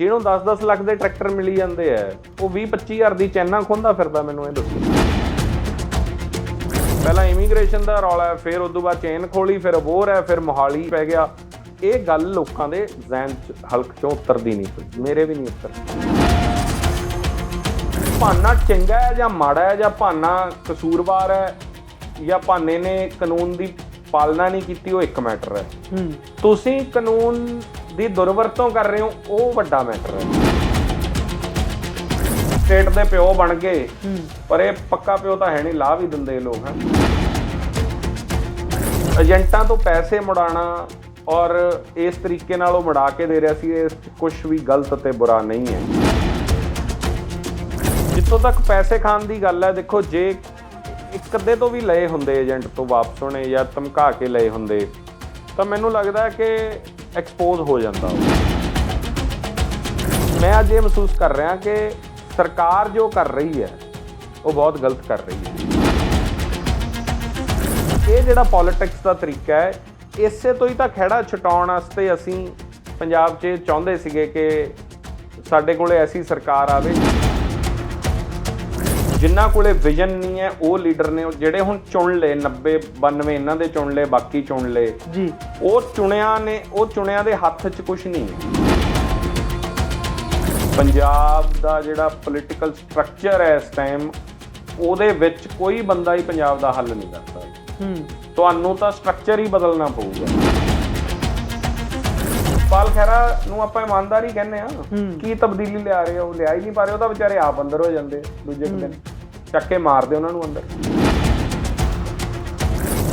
ਜਿਹਨੂੰ 10-10 ਲੱਖ ਦੇ ਟਰੈਕਟਰ ਮਿਲੀ ਜਾਂਦੇ ਆ ਉਹ 20-25 ਹਜ਼ਾਰ ਦੀ ਚੈਨਾ ਖੁੰਦਾ ਫਿਰਦਾ ਮੈਨੂੰ ਇਹ ਦੱਸੋ। ਪਹਿਲਾਂ ਇਮੀਗ੍ਰੇਸ਼ਨ ਦਾ ਰੌਲਾ ਹੈ ਫਿਰ ਉਸ ਤੋਂ ਬਾਅਦ ਚੇਨ ਖੋਲੀ ਫਿਰ ਅਬੋਰ ਹੈ ਫਿਰ ਮੋਹਾਲੀ ਪੈ ਗਿਆ। ਇਹ ਗੱਲ ਲੋਕਾਂ ਦੇ ਜ਼ਹਿਨ ਚ ਹਲਕ ਚੋਂ ਉਤਰਦੀ ਨਹੀਂ ਪਈ ਮੇਰੇ ਵੀ ਨਹੀਂ ਉਤਰਦੀ ਭਾਨਾ ਚੰਗਾ ਹੈ ਜਾਂ ਮਾੜਾ ਹੈ ਜਾਂ ਭਾਨਾ ਕਸੂਰਵਾਰ ਹੈ ਜਾਂ ਭਾਨੇ ਨੇ ਕਾਨੂੰਨ ਦੀ ਪਾਲਣਾ ਨਹੀਂ ਕੀਤੀ ਉਹ ਇੱਕ ਮੈਟਰ ਹੈ। ਹੂੰ। ਤੁਸੀਂ ਕਾਨੂੰਨ ਦੀ ਦੁਰਵਰਤੋਂ ਕਰ ਰਹੇ ਹੋ ਉਹ ਵੱਡਾ ਮੈਟਰ ਹੈ। ਸਟੇਟ ਦੇ ਪਿਓ ਬਣ ਗਏ ਪਰ ਇਹ ਪੱਕਾ ਪਿਓ ਤਾਂ ਹੈ ਨਹੀਂ ਲਾਹ ਵੀ ਦਿੰਦੇ ਇਹ ਲੋਕ ਹਨ ਏਜੰਟਾਂ ਤੋਂ ਪੈਸੇ ਮੁੜਾਣਾ ਔਰ ਇਸ ਤਰੀਕੇ ਨਾਲ ਉਹ ਮੁੜਾ ਕੇ ਦੇ ਰਿਹਾ ਸੀ ਇਸ ਕੁਝ ਵੀ ਗਲਤ ਤੇ ਬੁਰਾ ਨਹੀਂ ਹੈ। ਜਿੱਥੋਂ ਤੱਕ ਪੈਸੇ ਖਾਣ ਦੀ ਗੱਲ ਹੈ ਦੇਖੋ ਜੇ ਇੱਕ ਅੱਧੇ ਤੋਂ ਵੀ ਲਏ ਹੁੰਦੇ ਏਜੰਟ ਤੋਂ ਵਾਪਸ ਹੋਣੇ ਜਾਂ ਧਮਕਾ ਕੇ ਲਏ ਹੁੰਦੇ ਤਾਂ ਮੈਨੂੰ ਲੱਗਦਾ ਕਿ ਐਕਸਪੋਜ਼ ਹੋ ਜਾਂਦਾ। ਮੈਂ ਅੱਜ ਇਹ ਮਹਿਸੂਸ ਕਰ ਰਿਹਾ ਕਿ ਸਰਕਾਰ ਜੋ ਕਰ ਰਹੀ ਹੈ, ਉਹ ਬਹੁਤ ਗਲਤ ਕਰ ਰਹੀ ਹੈ। ਇਹ ਜਿਹੜਾ ਪੋਲਿਟਿਕਸ ਦਾ ਤਰੀਕਾ ਹੈ, ਇਸੇ ਤੋਂ ਹੀ ਤਾਂ ਖਹਿੜਾ ਛਟਾਉਣ ਵਾਸਤੇ ਅਸੀਂ ਪੰਜਾਬ 'ਚ ਚਾਹੁੰਦੇ ਸੀਗੇ ਕਿ ਸਾਡੇ ਕੋਲੇ ਐਸੀ ਸਰਕਾਰ ਆਵੇ। ਜਿਨ੍ਹਾਂ ਕੋਲੇ ਵਿਜ਼ਨ ਨਹੀਂ ਹੈ ਉਹ ਲੀਡਰ ਨੇ ਜਿਹੜੇ ਹੁਣ ਚੁਣ ਲਏ 90 92 ਇਹਨਾਂ ਦੇ ਚੁਣ ਲਏ ਬਾਕੀ ਚੁਣ ਲਏ। ਜੀ। ਉਹ ਚੁਣਿਆ ਨੇ ਉਹ ਚੁਣਿਆ ਦੇ ਹੱਥ 'ਚ ਕੁਝ ਨਹੀਂ ਹੈ। ਪੰਜਾਬ ਦਾ ਜਿਹੜਾ ਪੋਲਿਟੀਕਲ ਸਟਰਕਚਰ ਹੈ ਇਸ ਟਾਈਮ ਉਹਦੇ ਵਿੱਚ ਕੋਈ ਬੰਦਾ ਹੀ ਪੰਜਾਬ ਦਾ ਹੱਲ ਨਹੀਂ ਕਰ ਸਕਦਾ। ਹੂੰ। ਤੁਹਾਨੂੰ ਤਾਂ ਸਟਰਕਚਰ ਹੀ ਬਦਲਣਾ ਪਊਗਾ। ਖੈਰਾ ਨੂੰ ਆਪਾਂ ਇਮਾਨਦਾਰੀ ਕਹਿੰਦੇ ਆ। ਕੀ ਤਬਦੀਲੀ ਲਿਆ ਰਹੇ ਆ ਉਹ ਲਿਆ ਹੀ ਨਹੀਂ ਪਾ ਰਹੇ ਉਹ ਤਾਂ ਵਿਚਾਰੇ ਆਪ ਅੰਦਰ ਹੋ ਜਾਂਦੇ ਦੂਜੇ ਦਿਨ ਚੱਕ ਮਾਰਦੇ ਉਹਨਾਂ ਨੂੰ ਅੰਦਰ।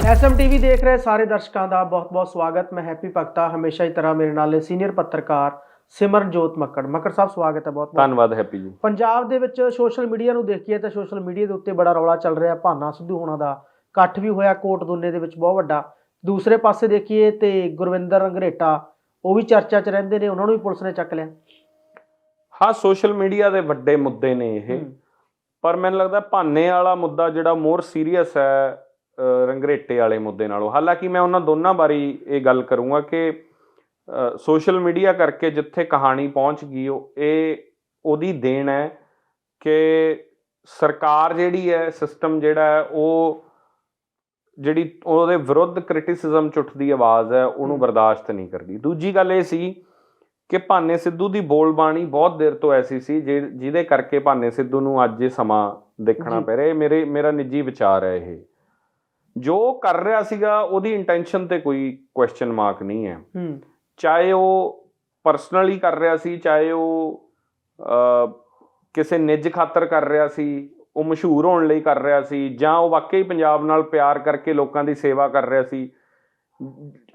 ਐਸਐਮਟੀਵੀ ਦੇਖ ਰਹੇ ਸਾਰੇ ਦਰਸ਼ਕਾਂ ਦਾ ਬਹੁਤ-ਬਹੁਤ ਸਵਾਗਤ। ਮੈਂ ਹੈਪੀ ਭਗਤਾ ਹਮੇਸ਼ਾ ਹੀ ਤਰ੍ਹਾਂ ਮੇਰੇ ਨਾਲ ਸੀਨੀਅਰ ਪੱਤਰਕਾਰ ਸਿਮਰਨਜੋਤ ਮੱਕੜ। ਮੱਕੜ ਸਾਹਿਬ ਸਵਾਗਤ ਹੈ ਬਹੁਤ-ਬਹੁਤ ਧੰਨਵਾਦ ਹੈਪੀ ਜੀ। ਪੰਜਾਬ ਦੇ ਵਿੱਚ ਸੋਸ਼ਲ ਮੀਡੀਆ ਨੂੰ ਦੇਖੀਏ ਤਾਂ ਸੋਸ਼ਲ ਮੀਡੀਆ ਦੇ ਉੱਤੇ ਬੜਾ ਰੌਲਾ ਚੱਲ ਰਿਹਾ ਭਾਨਾ ਸਿੱਧੂ ਹੋਣਾ ਦਾ। ਇਕੱਠ ਵੀ ਹੋਇਆ ਕੋਟ ਦੋਨੇ ਦੇ ਵਿੱਚ ਬਹੁਤ ਵੱਡਾ। ਦੂਸਰੇ ਪਾਸੇ ਦੇਖੀਏ ਤੇ ਗੁਰਵਿੰਦਰ ਰੰਗਰੇਟਾ ਉਹ ਵੀ ਚਰਚਾ 'ਚ ਰਹਿੰਦੇ ਨੇ ਉਹਨਾਂ ਨੂੰ ਵੀ ਪੁਲਿਸ ਨੇ ਚੱਕ ਲਿਆ। ਹਾਂ ਸੋਸ਼ਲ ਮੀਡੀਆ ਦੇ ਵੱਡੇ ਮੁੱਦੇ ਨੇ ਇਹ। ਪਰ ਮੈਨੂੰ ਲੱਗਦਾ ਭਾਨੇ ਵਾਲਾ ਮੁੱਦਾ ਜਿਹੜਾ ਮੋਰ ਸੀਰੀਅਸ ਹੈ ਰੰਗਰੇਟੇ ਵਾਲੇ ਮੁੱਦੇ ਨਾਲੋਂ। ਹਾਲਾਂਕਿ ਮੈਂ ਉਹਨਾਂ ਦੋਨਾਂ ਬਾਰੇ ਇਹ ਗੱਲ ਕਰੂੰਗਾ ਕਿ ਸੋਸ਼ਲ ਮੀਡੀਆ ਕਰਕੇ ਜਿੱਥੇ ਕਹਾਣੀ ਪਹੁੰਚ ਗਈ ਉਹ ਇਹ ਉਹਦੀ ਦੇਣ ਹੈ ਕਿ ਸਰਕਾਰ ਜਿਹੜੀ ਹੈ ਸਿਸਟਮ ਜਿਹੜਾ ਹੈ ਉਹ ਜਿਹੜੀ ਉਹਦੇ ਵਿਰੁੱਧ ਕ੍ਰਿਟਿਸਿਜ਼ਮ ਚ ਉੱਠਦੀ ਆਵਾਜ਼ ਹੈ ਉਹਨੂੰ। ਬਰਦਾਸ਼ਤ ਨਹੀਂ ਕਰਦੀ। ਦੂਜੀ ਗੱਲ ਇਹ ਸੀ ਕਿ ਭਾਨੇ ਸਿੱਧੂ ਦੀ ਬੋਲਬਾਣੀ ਬਹੁਤ ਦੇਰ ਤੋਂ ਐਸੀ ਸੀ ਜਿਹਦੇ ਕਰਕੇ ਭਾਨੇ ਸਿੱਧੂ ਨੂੰ ਅੱਜ ਇਹ ਸਮਾਂ ਦੇਖਣਾ। ਪੈ ਰਿਹਾ। ਇਹ ਮੇਰੇ ਮੇਰਾ ਨਿੱਜੀ ਵਿਚਾਰ ਹੈ ਇਹ। ਜੋ ਕਰ ਰਿਹਾ ਸੀਗਾ ਉਹਦੀ ਇੰਟੈਂਸ਼ਨ ਤੇ ਕੋਈ ਕੁਐਸਚਨ ਮਾਰਕ ਨਹੀਂ ਹੈ। ਚਾਹੇ ਉਹ ਪਰਸਨਲੀ ਕਰ ਰਿਹਾ ਸੀ ਚਾਹੇ ਉਹ ਕਿਸੇ ਨਿੱਜ ਖਾਤਰ ਕਰ ਰਿਹਾ ਸੀ ਉਹ ਮਸ਼ਹੂਰ ਹੋਣ ਲਈ ਕਰ ਰਿਹਾ ਸੀ ਜਾਂ ਉਹ ਵਾਕਈ ਪੰਜਾਬ ਨਾਲ ਪਿਆਰ ਕਰਕੇ ਲੋਕਾਂ ਦੀ ਸੇਵਾ ਕਰ ਰਿਹਾ ਸੀ।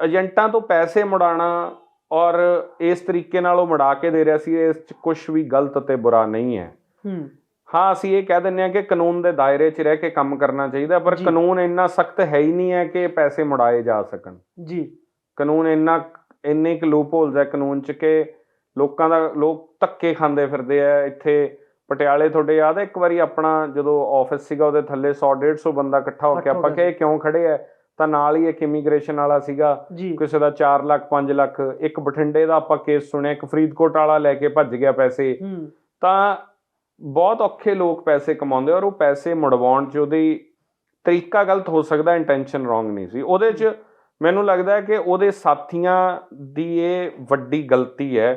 ਏਜੰਟਾਂ ਤੋਂ ਪੈਸੇ ਮੁੜਾਣਾ ਔਰ ਇਸ ਤਰੀਕੇ ਨਾਲ ਉਹ ਮੁੜਾ ਕੇ ਦੇ ਰਿਹਾ ਸੀ ਇਸ 'ਚ ਕੁਝ ਵੀ ਗਲਤ ਤੇ ਬੁਰਾ ਨਹੀਂ ਹੈ। ਹੂੰ। ਹਾਂ ਅਸੀਂ ਇਹ ਕਹਿ ਦਿੰਦੇ ਹਾਂ ਕਿ ਕਾਨੂੰਨ ਦੇ ਦਾਇਰੇ 'ਚ ਰਹਿ ਕੇ ਕੰਮ ਕਰਨਾ ਚਾਹੀਦਾ ਪਰ। ਕਾਨੂੰਨ ਇੰਨਾ ਸਖਤ ਹੈ ਹੀ ਨਹੀਂ ਹੈ ਕਿ ਪੈਸੇ ਮੁੜਾਏ ਜਾ ਸਕਣ। ਜੀ। ਕਾਨੂੰਨ ਇੰਨਾ ਇੰਨੇ ਕੁ ਲੂਪ ਹੋਲਸ ਹੈ ਕਾਨੂੰਨ ਚ ਕਿ ਲੋਕਾਂ ਦਾ ਲੋਕ ਧੱਕੇ ਖਾਂਦੇ ਫਿਰਦੇ ਆ ਇੱਥੇ ਪਟਿਆਲੇ ਤੁਹਾਡੇ ਯਾਦ ਹੈ? ਇੱਕ ਵਾਰੀ ਆਪਣਾ ਜਦੋਂ ਆਫਿਸ ਸੀਗਾ ਉਹਦੇ ਥੱਲੇ 100 150 ਬੰਦਾ ਇਕੱਠਾ ਹੋ ਕੇ ਆਪਾਂ ਗਿਆ ਕਿ ਇਹ ਕਿਉਂ ਖੜੇ ਆ ਤਾਂ ਨਾਲ ਹੀ ਇੱਕ ਇਮੀਗ੍ਰੇਸ਼ਨ ਵਾਲਾ ਸੀਗਾ ਕਿਸੇ ਦਾ 4 ਲੱਖ 5 ਲੱਖ ਇੱਕ ਬਠਿੰਡੇ ਦਾ ਆਪਾਂ ਕੇਸ ਸੁਣਿਆ ਇੱਕ ਫਰੀਦਕੋਟ ਵਾਲਾ ਲੈ ਕੇ ਭੱਜ ਗਿਆ ਪੈਸੇ। ਤਾਂ ਬਹੁਤ ਔਖੇ ਲੋਕ ਪੈਸੇ ਕਮਾਉਂਦੇ ਔਰ ਉਹ ਪੈਸੇ ਮੁੜਵਾਉਣ 'ਚ ਉਹਦੀ ਤਰੀਕਾ ਗਲਤ ਹੋ ਸਕਦਾ ਇੰਟੈਂਸ਼ਨ ਰੋਂਗ ਨਹੀਂ ਸੀ। ਉਹਦੇ 'ਚ ਮੈਨੂੰ ਲੱਗਦਾ ਹੈ ਕਿ ਉਹਦੇ ਸਾਥੀਆਂ ਦੀ ਇਹ ਵੱਡੀ ਗਲਤੀ ਹੈ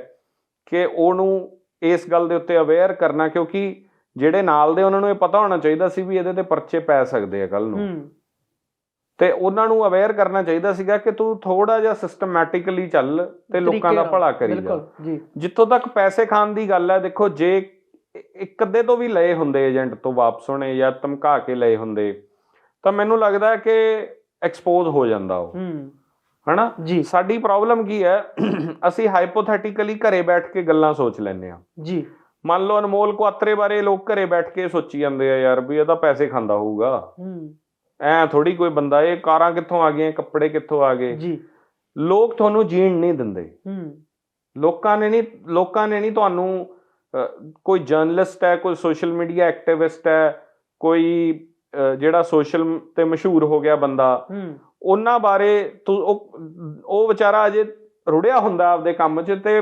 ਕਿ ਉਹਨੂੰ ਇਸ ਗੱਲ ਦੇ ਉੱਤੇ ਅਵੇਅਰ ਕਰਨਾ ਕਿਉਂਕਿ ਜਿਹੜੇ ਨਾਲ ਦੇ ਉਹਨਾਂ ਨੂੰ ਇਹ ਪਤਾ ਹੋਣਾ ਚਾਹੀਦਾ ਸੀ ਵੀ ਇਹਦੇ ਤੇ ਪਰਚੇ ਪੈ ਸਕਦੇ ਆ ਕੱਲ ਨੂੰ। ਤੇ ਉਹਨਾਂ ਨੂੰ ਅਵੇਅਰ ਕਰਨਾ ਚਾਹੀਦਾ ਸੀਗਾ ਕਿ ਤੂੰ ਥੋੜਾ ਜਿਹਾ ਸਿਸਟਮੈਟਿਕਲੀ ਚੱਲ ਤੇ ਲੋਕਾਂ ਦਾ ਭਲਾ ਕਰੀ ਜਾ। ਜਿੱਥੋਂ ਤੱਕ ਪੈਸੇ ਖਾਣ ਦੀ ਗੱਲ ਹੈ ਦੇਖੋ ਜੇ ਇੱਕ ਅੱਧੇ ਤੋਂ ਵੀ ਲਏ ਹੁੰਦੇ ਏਜੰਟ ਤੋਂ ਵਾਪਸ ਹੋਣੇ ਜਾਂ ਧਮਕਾ ਕੇ ਲਏ ਹੁੰਦੇ ਤਾਂ ਮੈਨੂੰ ਲੱਗਦਾ ਕਿ ਐਕਸਪੋਜ਼ ਹੋ ਜਾਂਦਾ ਉਹ। ਹੂੰ। ਹਨਾ? ਜੀ। ਸਾਡੀ ਪ੍ਰੋਬਲਮ ਕੀ ਹੈ? ਅਸੀਂ ਹਾਈਪੋਥੈਟਿਕਲੀ ਘਰੇ ਬੈਠ ਕੇ ਗੱਲਾਂ ਸੋਚ ਲੈਂਦੇ ਆ ਜੀ। ਮੰਨ ਲਓ ਅਨਮੋਲ ਕੁਆਤਰੇ ਬਾਰੇ ਲੋਕ ਘਰੇ ਬੈਠ ਕੇ ਸੋਚੀ ਜਾਂਦੇ ਆ ਯਾਰ ਵੀ ਇਹ ਤਾਂ ਪੈਸੇ ਖਾਂਦਾ ਹੋਊਗਾ। ਹੂੰ। ਐ ਥੋੜੀ ਕੋਈ ਬੰਦਾ ਇਹ ਕਾਰਾਂ ਕਿੱਥੋਂ ਆ ਗਈਆਂ ਕੱਪੜੇ ਕਿੱਥੋਂ ਆ ਗਏ? ਜੀ। ਲੋਕ ਤੁਹਾਨੂੰ ਜੀਣ ਨਹੀਂ ਦਿੰਦੇ। ਹੂੰ। ਲੋਕਾਂ ਨੇ ਨਹੀਂ ਲੋਕਾਂ ਨੇ ਨਹੀਂ ਤੁਹਾਨੂੰ ਕੋਈ ਜਰਨਲਿਸਟ ਹੈ ਕੋਈ ਸੋਸ਼ਲ ਮੀਡੀਆ ਐਕਟਿਵਿਸਟ ਹੈ ਕੋਈ ਜਿਹੜਾ ਸੋਸ਼ਲ ਤੇ ਮਸ਼ਹੂਰ ਹੋ ਗਿਆ ਬੰਦਾ ਉਹਨਾਂ ਬਾਰੇ ਉਹ ਉਹ ਵਿਚਾਰਾ ਅਜੇ ਰੁੜਿਆ ਹੁੰਦਾ ਆਪਦੇ ਕੰਮ 'ਚ ਤੇ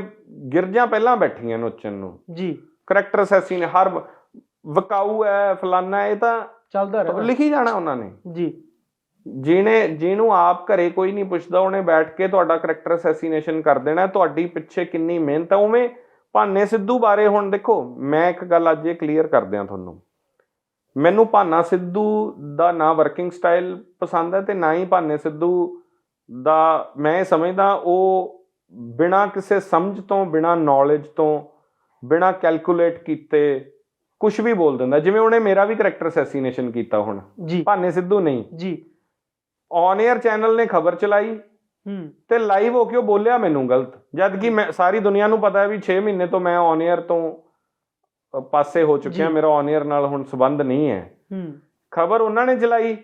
ਗਿਰਜਾਂ ਪਹਿਲਾਂ ਬੈਠੀਆਂ ਨੋਚਣ ਨੂੰ। ਜੀ। ਕਰੈਕਟਰ ਅਸੈਸੀ ਨੇ ਹਰ ਵਕਾਊ ਹੈ ਫਲਾਨਾ ਇਹ ਤਾਂ ਚੱਲਦਾ ਰਹਿੰਦਾ ਲਿਖੀ ਜਾਣਾ ਉਹਨਾਂ ਨੇ। ਜੀ। ਜਿਹਨੇ ਜਿਹਨੂੰ ਆਪ ਘਰੇ ਕੋਈ ਨਹੀਂ ਪੁੱਛਦਾ ਉਹਨੇ ਬੈਠ ਕੇ ਤੁਹਾਡਾ ਕਰੈਕਟਰ ਅਸੈਸੀਨੇਸ਼ਨ ਕਰ ਦੇਣਾ ਤੁਹਾਡੀ ਪਿੱਛੇ ਕਿੰਨੀ ਮਿਹਨਤ ਹੈ ਉਵੇਂ ਭਾਨੇ ਸਿੱਧੂ ਬਾਰੇ ਹੁਣ ਦੇਖੋ ਮੈਂ ਇੱਕ ਗੱਲ ਅੱਜ ਇਹ ਕਲੀਅਰ ਕਰ ਦਿਆਂ ਤੁਹਾਨੂੰ। ਮੈਨੂੰ ਭਾਨਾ ਸਿੱਧੂ ਦਾ ਨਾ ਵਰਕਿੰਗ ਸਟਾਈਲ ਪਸੰਦ ਹੈ ਤੇ ਨਾ ਹੀ ਭਾਨੇ ਸਿੱਧੂ ਦਾ। ਮੈਂ ਸਮਝਦਾ ਉਹ ਬਿਨਾ ਕਿਸੇ ਸਮਝ ਤੋਂ ਬਿਨਾ ਨੌਲੇਜ ਤੋਂ ਬਿਨਾ ਕੈਲਕੂਲੇਟ ਕੀਤੇ ਕੁਝ ਵੀ ਬੋਲ ਦਿੰਦਾ। ਜਿਵੇਂ ਉਹਨੇ ਮੇਰਾ ਵੀ ਕਰੈਕਟਰ ਅਸੈਸੀਨੇਸ਼ਨ ਕੀਤਾ ਹੁਣ। ਜੀ। ਭਾਨੇ ਸਿੱਧੂ ਨਹੀਂ। ਜੀ। ਔਨ 에ਅਰ ਚੈਨਲ ਨੇ ਖਬਰ ਚਲਾਈ। ਹੂੰ। ਤੇ ਲਾਈਵ ਹੋ ਕੇ ਉਹ ਬੋਲਿਆ ਮੈਨੂੰ ਗਲਤ? ਜਦ ਕਿ ਮੈਂ ਸਾਰੀ ਦੁਨੀਆ ਨੂੰ ਪਤਾ ਹੈ ਵੀ 6 ਮਹੀਨੇ ਤੋਂ ਮੈਂ ਔਨ 에ਅਰ ਤੋਂ ਪਾਸੇ ਹੋ ਚੁੱਕਿਆ। ਮੇਰਾ ਔਨ 에ਅਰ ਨਾਲ ਹੁਣ ਸਬੰਧ ਨਹੀਂ ਹੈ। ਹੂੰ। ਖਬਰ ਉਹਨਾਂ ਨੇ ਚਲਾਈ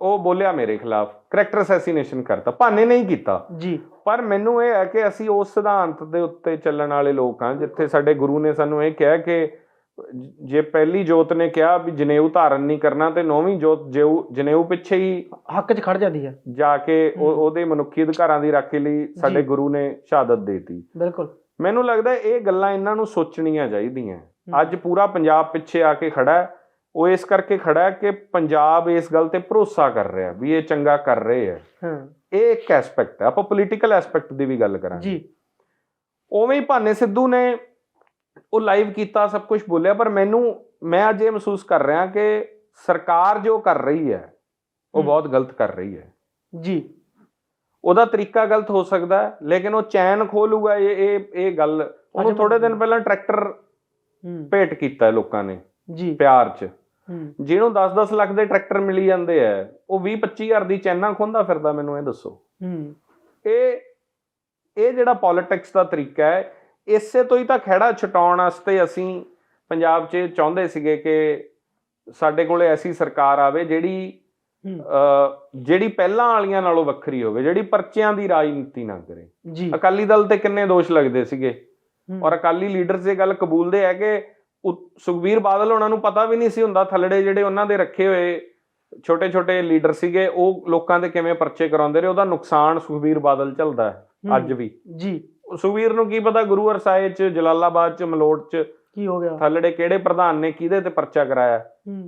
ਉਹ ਬੋਲਿਆ ਮੇਰੇ ਖਿਲਾਫ। ਕਰੈਕਟਰ ਅਸੈਸੀਨੇਸ਼ਨ ਕਰਤਾ। ਭਾਨੇ ਨਹੀਂ ਕੀਤਾ। ਜੀ। ਪਰ ਮੈਨੂੰ ਇਹ ਹੈ ਕਿ ਅਸੀਂ ਉਸ ਸਿਧਾਂਤ ਦੇ ਉੱਤੇ ਚੱਲਣ ਵਾਲੇ ਲੋਕ ਹਾਂ ਜਿੱਥੇ ਸਾਡੇ ਗੁਰੂ ਨੇ ਸਾਨੂੰ ਇਹ ਕਿਹਾ ਕਿ ਜੇ ਪਹਿਲੀ ਜੋਤ ਨੇ ਕਿਹਾ ਵੀ ਜਨੇਊ ਧਾਰਨ ਨਹੀਂ ਕਰਨਾ ਤੇ ਨੌਵੀਂ ਜੋਤ ਜੇਊ ਜਨੇਊ ਪਿੱਛੇ ਹੀ ਹੱਕ 'ਚ ਖੜ ਜਾਂਦੀ ਹੈ ਜਾ ਕੇ ਉਹ-। ਉਹਦੇ ਮਨੁੱਖੀ ਅਧਿਕਾਰਾਂ ਦੀ ਰਾਖੀ ਲਈ ਸਾਡੇ। ਗੁਰੂ ਨੇ ਸ਼ਹਾਦਤ ਦੇਤੀ। ਬਿਲਕੁਲ। ਮੈਨੂੰ ਲੱਗਦਾ ਇਹ ਗੱਲਾਂ ਇਹਨਾਂ ਨੂੰ ਸੋਚਣੀਆਂ ਚਾਹੀਦੀਆਂ। ਅੱਜ ਪੂਰਾ ਪੰਜਾਬ ਪਿੱਛੇ ਆ ਕੇ ਖੜਾ ਹੈ। ਉਹ ਇਸ ਕਰਕੇ ਖੜਾ ਹੈ ਕਿ ਪੰਜਾਬ ਇਸ ਗੱਲ ਤੇ ਭਰੋਸਾ ਕਰ ਰਿਹਾ ਵੀ ਇਹ ਚੰਗਾ ਕਰ ਰਹੇ ਹੈ। ਹਾਂ। ਇਹ ਇੱਕ ਐਸਪੈਕਟ ਹੈ। ਆਪਾਂ ਪੋਲੀਟੀਕਲ ਐਸਪੈਕਟ ਦੀ ਵੀ ਗੱਲ ਕਰਾਂਗੇ। ਜੀ। ਉਵੇਂ ਹੀ ਭਾਨੇ ਸਿੱਧੂ ਨੇ ਉਹ ਲਾਈਵ ਕੀਤਾ ਸਭ ਕੁਝ ਬੋਲਿਆ ਪਰ ਮੈਨੂੰ ਮੈਂ ਅੱਜ ਇਹ ਮਹਿਸੂਸ ਕਰ ਰਿਹਾ ਕਿ ਸਰਕਾਰ ਜੋ ਕਰ ਰਹੀ ਹੈ ਉਹ। ਬਹੁਤ ਗਲਤ ਕਰ ਰਹੀ ਹੈ। ਜੀ। ਉਹਦਾ ਤਰੀਕਾ ਗਲਤ ਹੋ ਸਕਦਾ ਹੈ ਲੇਕਿਨ ਉਹ ਚੈਨ ਖੋਲੂਗਾ ਇਹ ਇਹ ਇਹ ਗੱਲ। ਉਹਨੂੰ ਅੱਜ ਥੋੜੇ ਦਿਨ ਪਹਿਲਾਂ ਟਰੈਕਟਰ ਭੇਟ ਕੀਤਾ ਲੋਕਾਂ ਨੇ ਜੀ। ਪਿਆਰ 'ਚ। ਜਿਹਨੂੰ 10-10 ਲੱਖ ਦੇ ਟਰੈਕਟਰ ਮਿਲੀ ਜਾਂਦੇ ਆ ਉਹ 20-25 ਹਜ਼ਾਰ ਦੀ ਚੈਨਾ ਖੁੰਦਾ ਫਿਰਦਾ ਮੈਨੂੰ ਇਹ ਦੱਸੋ। ਇਹ ਇਹ ਜਿਹੜਾ ਪੋਲਿਟਿਕਸ ਦਾ ਤਰੀਕਾ ਹੈ ਇਸੇ ਤੋਂ ਹੀ ਤਾਂ ਖਹਿੜਾ ਛਟਾਉਣ ਵਾਸਤੇ ਅਸੀਂ ਪੰਜਾਬ 'ਚ ਚਾਹੁੰਦੇ ਸੀਗੇ ਕਿ ਸਾਡੇ ਕੋਲੇ ਐਸੀ ਸਰਕਾਰ ਆਵੇ ਜਿਹੜੀ ਜਿਹੜੀ ਪਹਿਲਾਂ ਵਾਲੀਆਂ ਨਾਲੋਂ ਵੱਖਰੀ ਹੋਵੇ ਜਿਹੜੀ ਪਰਚਿਆਂ ਦੀ ਰਾਜਨੀਤੀ ਨਾ ਕਰੇ। ਜੀ। ਅਕਾਲੀ ਦਲ ਤੇ ਕਿੰਨੇ ਦੋਸ਼ ਲੱਗਦੇ ਸੀਗੇ? ਔਰ ਅਕਾਲੀ ਲੀਡਰਸ ਇਹ ਗੱਲ ਕਬੂਲਦੇ ਹੈ ਕਿ ਸੁਖਬੀਰ ਬਾਦਲ ਉਹਨਾਂ ਨੂੰ ਪਤਾ ਵੀ ਨਹੀਂ ਸੀ ਹੁੰਦਾ ਥੱਲੜੇ ਜਿਹੜੇ ਉਹਨਾਂ ਦੇ ਰੱਖੇ ਹੋਏ ਛੋਟੇ ਛੋਟੇ ਲੀਡਰ ਸੀਗੇ ਉਹ ਲੋਕਾਂ ਦੇ ਕਿਵੇਂ ਪਰਚੇ ਕਰਾਉਂਦੇ ਰਹੇ ਉਹਦਾ ਨੁਕਸਾਨ ਸੁਖਬੀਰ ਬਾਦਲ ਝੱਲਦਾ ਹੈ ਅੱਜ ਵੀ। ਜੀ। ਸੁਖਬੀਰ ਨੂੰ ਕੀ ਪਤਾ ਗੁਰੂ ਅਰਸਾਏ ਚ ਜਲਾਲਾਬਾਦ ਚ ਮਲੋਟ ਚ ਕੀ ਹੋ ਗਿਆ? ਥੱਲੜੇ ਕਿਹੜੇ ਪ੍ਰਧਾਨ ਨੇ ਕਿਹਦੇ ਤੇ ਪਰਚਾ ਕਰਾਇਆ?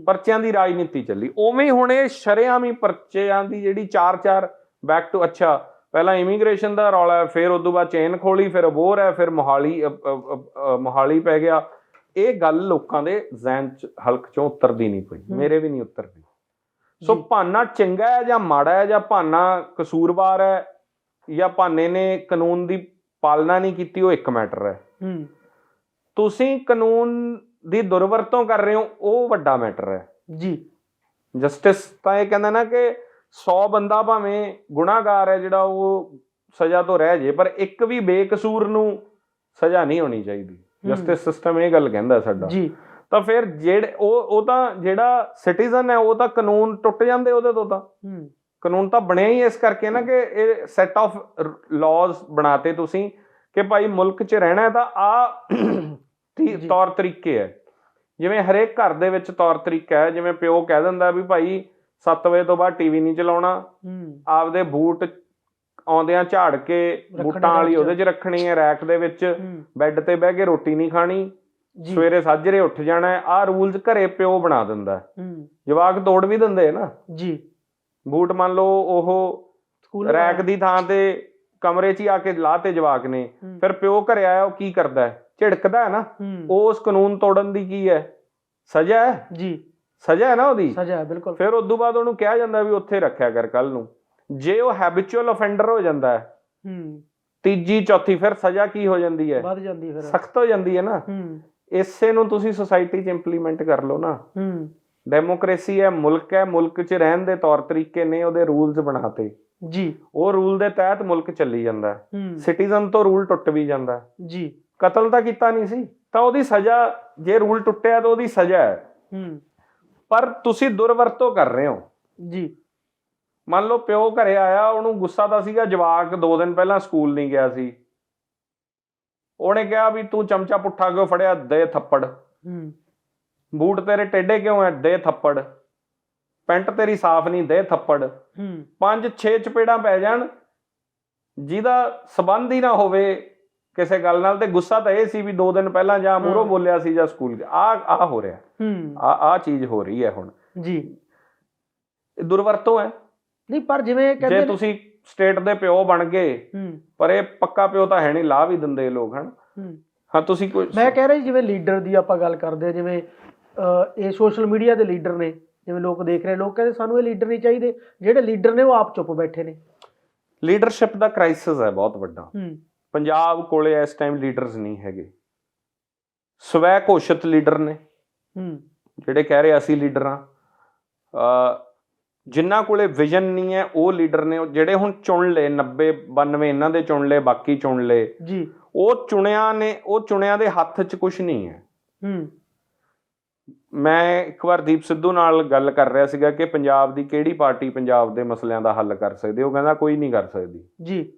ਪਰਚਿਆਂ ਦੀ ਰਾਜਨੀਤੀ ਚੱਲੀ। ਉਵੇਂ ਹੀ ਹੁਣ ਇਹ ਸ਼ਰੇਆਮ ਹੀ ਪਰਚਿਆਂ ਦੀ ਜਿਹੜੀ ਚਾਰ ਚਾਰ ਬੈਕ ਟੂ ਅੱਛਾ ਪਹਿਲਾਂ ਇਮੀਗ੍ਰੇਸ਼ਨ ਦਾ ਰੌਲਾ ਹੈ ਫਿਰ ਉਦੋਂ ਬਾਅਦ ਚੇਨ ਖੋਲੀ ਫਿਰ ਅਬੋਰ ਹੈ ਫਿਰ ਮੋਹਾਲੀ ਮੋਹਾਲੀ ਪੈ ਗਿਆ। ਇਹ ਗੱਲ ਲੋਕਾਂ ਦੇ ਜ਼ਿਹਨ ਚ ਹਲਕ ਚੋਂ ਉਤਰਦੀ ਨਹੀਂ ਪਈ। ਮੇਰੇ ਵੀ ਨਹੀਂ ਉਤਰਦੀ। ਸੋ ਭਾਨਾ ਚੰਗਾ ਹੈ ਜਾਂ ਮਾੜਾ ਹੈ ਜਾਂ ਭਾਨਾ ਕਸੂਰਵਾਰ ਹੈ ਜਾਂ ਭਾਨੇ ਨੇ ਕਾਨੂੰਨ ਦੀ ਪਾਲਣਾ ਨਹੀਂ ਕੀਤੀ ਉਹ ਇੱਕ ਮੈਟਰ ਹੂੰ। ਤੁਸੀਂ ਕਾਨੂੰਨ ਦੀ ਦੁਰਵਰਤੋਂ ਕਰ ਰਹੇ ਹੋ ਉਹ ਵੱਡਾ ਮੈਟਰ ਹੈ। ਜੀ। ਜਸਟਿਸ ਤਾਂ ਇਹ ਕਹਿੰਦਾ ਨਾ ਕਿ 100 ਬੰਦਾ ਭਾਵੇਂ ਗੁਨਾਹਗਾਰ ਹੈ ਜਿਹੜਾ ਉਹ ਸਜ਼ਾ ਤੋਂ ਰਹਿ ਜੇ ਪਰ ਇੱਕ ਵੀ ਬੇਕਸੂਰ ਨੂੰ ਸਜ਼ਾ ਨਹੀਂ ਹੋਣੀ ਚਾਹੀਦੀ। ਜਸਟਿਸ ਸਿਸਟਮ ਇਹ ਗੱਲ ਕਹਿੰਦਾ ਸਾਡਾ। ਜੀ। ਤਾਂ ਫਿਰ ਜਿਹੜੇ ਉਹ ਉਹ ਤਾਂ ਜਿਹੜਾ ਸਿਟੀਜ਼ਨ ਹੈ ਉਹ ਤਾਂ ਕਾਨੂੰਨ ਟੁੱਟ ਜਾਂਦੇ ਉਹਦੇ ਤੋਂ ਤਾਂ। ਕਾਨੂੰਨ ਤਾਂ ਬਣਿਆ ਹੀ ਇਸ ਕਰਕੇ ਨਾ ਕਿ ਇਹ ਸੈਟ ਆਫ ਲਾਜ਼ ਬਣਾਤੇ ਤੁਸੀਂ ਕਿ ਭਾਈ ਮੁਲਕ 'ਚ ਰਹਿਣਾ ਤਾਂ ਆ। ਤੌਰ ਤਰੀਕੇ ਹੈ। ਜਿਵੇਂ ਹਰੇਕ ਘਰ ਦੇ ਵਿੱਚ ਤੌਰ ਤਰੀਕਾ ਹੈ ਜਿਵੇਂ ਪਿਓ ਕਹਿ ਦਿੰਦਾ ਵੀ ਭਾਈ 7 ਵਜੇ ਤੋਂ ਬਾਅਦ ਟੀਵੀ ਨਹੀਂ ਚਲਾਉਣਾ। ਹੂੰ। ਆਪਦੇ ਬੂਟ ਆਉਂਦਿਆਂ ਝਾੜ ਕੇ ਬੂਟਾਂ ਵਾਲੀ। ਉਹਦੇ 'ਚ ਰੱਖਣੀ ਹੈ ਰੈਕ ਦੇ ਵਿੱਚ। ਬੈੱਡ ਤੇ ਬਹਿ ਕੇ ਰੋਟੀ ਨਹੀਂ ਖਾਣੀ। ਜੀ। ਸਵੇਰੇ ਸਾਜਰੇ ਉੱਠ ਜਾਣਾ ਆਹ ਰੂਲਸ ਘਰੇ ਪਿਓ ਬਣਾ ਦਿੰਦਾ ਜਵਾਕ ਤੋੜ ਵੀ ਦਿੰਦੇ ਆ ਨਾ। ਜੀ। ਬੂਟ ਮੰਨ ਲਓ ਉਹ ਸਕੂਲ ਰੈਕ ਦੀ ਥਾਂ ਤੇ ਕਮਰੇ 'ਚ ਹੀ ਆ ਕੇ ਲਾਤੇ ਜਵਾਕ ਨੇ। ਫਿਰ ਪਿਓ ਘਰੇ ਆਇਆ ਉਹ ਕੀ ਕਰਦਾ ਝਿੜਕਦਾ ਹੈ ਨਾ। ਉਸ ਕਾਨੂੰਨ ਤੋੜਨ ਦੀ ਕੀ ਹੈ? ਸਜ਼ਾ ਹੈ? ਜੀ। ਸਜ਼ਾ ਹੈ ਨਾ ਉਹਦੀ? ਸਜ਼ਾ ਹੈ ਬਿਲਕੁਲ। ਫਿਰ ਉਸ ਤੋਂ ਬਾਅਦ ਉਹਨੂੰ ਕਿਹਾ ਜਾਂਦਾ ਵੀ ਉੱਥੇ ਰੱਖਿਆ ਕਰ ਕੱਲ ਨੂੰ। ਜੇ ਉਹ ਹੈਬਿਚੁਅਲ ਅਫੈਂਡਰ ਹੋ ਜਾਂਦਾ ਹੈ ਹੂੰ। ਤੀਜੀ ਚੌਥੀ ਫਿਰ ਸਜ਼ਾ ਕੀ ਹੋ ਜਾਂਦੀ ਹੈ? ਵੱਧ ਜਾਂਦੀ ਫਿਰ। ਸਖਤ ਹੋ ਜਾਂਦੀ ਹੈ ਨਾ। ਹੂੰ। ਇਸੇ ਨੂੰ ਤੁਸੀਂ ਸੁਸਾਇਟੀ 'ਚ ਇੰਪਲੀਮੈਂਟ ਕਰ ਲਓ ਨਾ। ਹੂੰ। ਡੈਮੋਕ੍ਰੇਸੀ ਹੈ ਮੁਲਕ ਹੈ ਮੁਲਕ 'ਚ ਰਹਿਣ ਦੇ ਤੌਰ ਤਰੀਕੇ ਨੇ ਉਹਦੇ ਰੂਲਸ ਬਣਾਤੇ। ਜੀ। ਉਹ ਰੂਲ ਦੇ ਤਹਿਤ ਮੁਲਕ ਚੱਲੀ ਜਾਂਦਾ ਸਿਟੀਜ਼ਨ ਤੋਂ ਰੂਲ ਟੁੱਟ ਵੀ ਜਾਂਦਾ। ਜੀ। ਕਤਲ ਤਾਂ ਕੀਤਾ ਨਹੀਂ ਸੀ ਤਾਂ ਉਹਦੀ ਸਜ਼ਾ ਜੇ ਰੂਲ ਟੁੱਟਿਆ ਤਾਂ ਉਹਦੀ ਸਜ਼ਾ ਹੈ। ਹੂੰ। ਪਰ ਤੁਸੀਂ ਦੁਰਵਰਤੋਂ ਕਰ ਰਹੇ ਹੋ। ਜੀ। ਮੰਨ ਲਓ ਪਿਓ ਘਰੇ ਆਇਆ ਉਹਨੂੰ ਗੁੱਸਾ ਤਾਂ ਸੀਗਾ ਜਵਾਕ 2 ਦਿਨ ਪਹਿਲਾਂ ਸਕੂਲ ਨਹੀਂ ਗਿਆ ਸੀ। ਉਹਨੇ ਕਿਹਾ ਵੀ ਤੂੰ ਚਮਚਾ ਪੁੱਠਾ ਕਿਉਂ ਫੜਿਆ? ਦੇ ਥੱਪੜ। ਹੂੰ। ਬੂਟ ਤੇਰੇ ਟੇਢੇ ਕਿਉਂ ਐ? ਦੇ ਥੱਪੜ। ਪੈਂਟ ਤੇਰੀ ਸਾਫ਼ ਨਹੀਂ ਦੇ ਥੱਪੜ। ਹੂੰ। ਪੰਜ ਛੇ ਚਪੇੜਾਂ ਪੈ ਜਾਣ ਜਿਹਦਾ ਸਬੰਧ ਹੀ ਨਾ ਹੋਵੇ ਕਿਸੇ ਗੱਲ ਨਾਲ ਤੇ ਗੁੱਸਾ ਤਾਂ ਇਹ ਸੀ ਵੀ 2 ਦਿਨ ਪਹਿਲਾਂ ਜਾਂ ਮੂਹਰੋਂ ਹਾਂ। ਬੋਲਿਆ ਸੀ ਜਾਂ ਸਕੂਲ ਆ ਆ ਹੋ ਰਿਹਾ। ਹੂੰ। ਆ ਆ ਚੀਜ਼ ਹੋ ਰਹੀ ਹੈ ਹੁਣ। ਜੀ। ਇਹ ਦੁਰਵਰਤੋਂ ਹੈ। ਨਹੀਂ ਪਰ ਜਿਵੇਂ ਕਹਿੰਦੇ ਜੇ ਤੁਸੀਂ ਸਟੇਟ ਦੇ ਪਿਓ ਬਣ ਗਏ ਪਰ ਇਹ ਪੱਕਾ ਪਿਓ ਤਾਂ ਹੈ ਨਹੀਂ ਲਾ ਵੀ ਦਿੰਦੇ ਲੋਕ ਹਨ? ਹੂੰ। ਤੁਸੀਂ ਕੋਈ ਮੈਂ ਕਹਿ ਰਿਹਾ ਜਿਵੇਂ ਲੀਡਰ ਦੀ ਆਪਾਂ ਗੱਲ ਕਰਦੇ ਹਾਂ ਜਿਵੇਂ ਇਹ ਸੋਸ਼ਲ ਮੀਡੀਆ ਦੇ ਲੀਡਰ ਨੇ ਜਿਵੇਂ ਲੋਕ ਦੇਖ ਰਹੇ ਲੋਕ ਕਹਿੰਦੇ ਸਾਨੂੰ ਇਹ ਲੀਡਰ ਨਹੀਂ ਚਾਹੀਦੇ। ਜਿਹੜੇ ਲੀਡਰ ਨੇ ਉਹ ਆਪ ਚੁੱਪ ਬੈਠੇ ਨੇ। ਲੀਡਰਸ਼ਿਪ ਦਾ ਕ੍ਰਾਈਸਿਸ ਹੈ ਬਹੁਤ ਵੱਡਾ। ਹੂੰ। ਪੰਜਾਬ ਕੋਲੇ ਇਸ ਟਾਈਮ ਲੀਡਰਸ ਨਹੀਂ ਹੈਗੇ। ਸਵੈ ਘੋਸ਼ਿਤ ਲੀਡਰ ਨੇ। ਹੂੰ। ਜਿਹੜੇ ਕਹਿ ਰਹੇ ਅਸੀਂ ਲੀਡਰ ਅ ਜਿਨ੍ਹਾਂ ਕੋਲੇ ਵਿਜ਼ਨ ਨਹੀਂ ਹੈ ਉਹ ਲੀਡਰ ਨੇ। ਜਿਹੜੇ ਹੁਣ ਚੁਣ ਲਏ 90 92 ਇਹਨਾਂ ਦੇ ਚੁਣ ਲਏ ਬਾਕੀ ਚੁਣ ਲਏ। ਜੀ। ਉਹ ਚੁਣਿਆ ਨੇ ਉਹ ਚੁਣਿਆ ਦੇ ਹੱਥ 'ਚ ਕੁਝ ਨਹੀਂ ਹੈ। ਹੂੰ। ਮੈਂ ਇੱਕ ਵਾਰ ਦੀਪ ਸਿੱਧੂ ਨਾਲ ਗੱਲ ਕਰ ਰਿਹਾ ਸੀਗਾ ਕਿ ਪੰਜਾਬ ਦੀ ਕਿਹੜੀ ਪਾਰਟੀ ਪੰਜਾਬ ਦੇ ਮਸਲਿਆਂ ਦਾ ਹੱਲ ਕਰ ਸਕਦੀ। ਉਹ ਕਹਿੰਦਾ ਕੋਈ ਨਹੀਂ ਕਰ ਸਕਦੀ। ਜੀ।